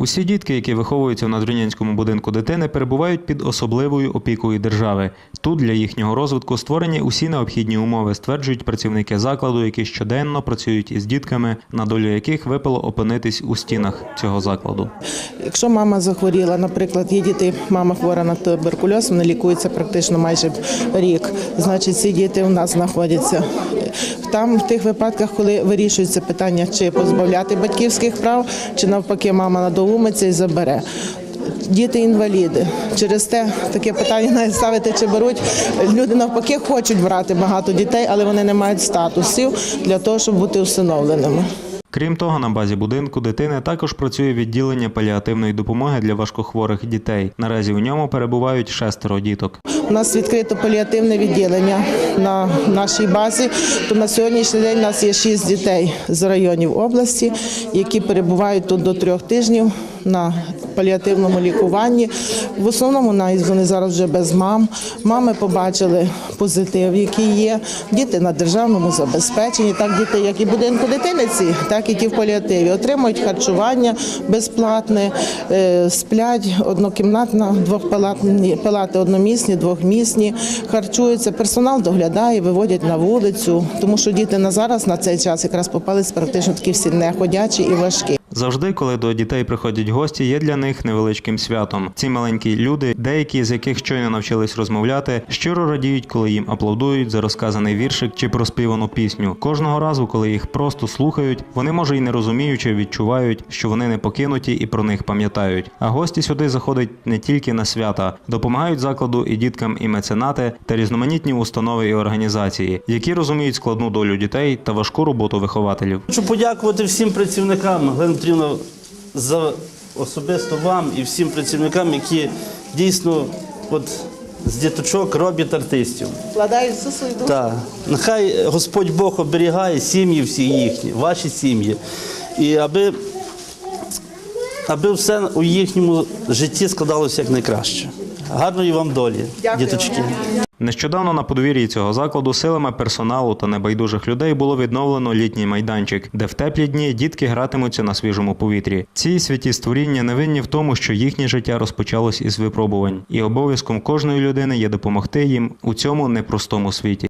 Усі дітки, які виховуються в Надвірнянському будинку дитини, перебувають під особливою опікою держави. Тут для їхнього розвитку створені усі необхідні умови, стверджують працівники закладу, які щоденно працюють із дітками, на долю яких випало опинитись у стінах цього закладу. Якщо мама захворіла, наприклад, є діти, мама хвора на туберкульоз, вона лікується практично майже рік. Значить, ці діти у нас знаходяться. Там в тих випадках, коли вирішується питання, чи позбавляти батьківських прав, чи навпаки, мама надоумиться і забере. Діти інваліди. Через те таке питання навіть ставити чи беруть. Люди навпаки хочуть брати багато дітей, але вони не мають статусів для того, щоб бути усиновленими. Крім того, на базі будинку дитини також працює відділення паліативної допомоги для важкохворих дітей. Наразі у ньому перебувають шестеро діток. У нас відкрито паліативне відділення на нашій базі. То на сьогоднішній день у нас є шість дітей з районів області, які перебувають тут до трьох тижнів на паліативному лікуванні. В основному навіть вони зараз вже без мам. Мами побачили позитив, який є. Діти на державному забезпеченні, так діти, як і будинку дитиниці, так і ті в паліативі. Отримують харчування безплатне, е, сплять однокімнатна, двохпалатні палати одномісні, двохмісні, харчуються. Персонал доглядає, виводять на вулицю, тому що діти на зараз на цей час якраз попались практично такі всі неходячі і важкі. Завжди, коли до дітей приходять гості, є для них невеличким святом. Ці маленькі люди, деякі з яких щойно навчились розмовляти, щиро радіють, коли їм аплодують за розказаний віршик чи проспівану пісню. Кожного разу, коли їх просто слухають, вони може й не розуміючи, відчувають, що вони не покинуті і про них пам'ятають. А гості сюди заходять не тільки на свята, допомагають закладу і діткам, і меценати та різноманітні установи і організації, які розуміють складну долю дітей та важку роботу вихователів. Хочу подякувати всім працівникам, Галина Петрівна, за особисто вам і всім працівникам, які дійсно от, з діточок роблять артистів. Вкладаю всю свою душу. Так. Нехай Господь Бог оберігає сім'ї всі їхні, ваші сім'ї. І аби, аби все у їхньому житті складалося як найкраще. Гарної вам долі, Дякую. діточки. Нещодавно на подвір'ї цього закладу силами персоналу та небайдужих людей було відновлено літній майданчик, де в теплі дні дітки гратимуться на свіжому повітрі. Ці святі створіння не винні в тому, що їхнє життя розпочалось із випробувань, і обов'язком кожної людини є допомогти їм у цьому непростому світі.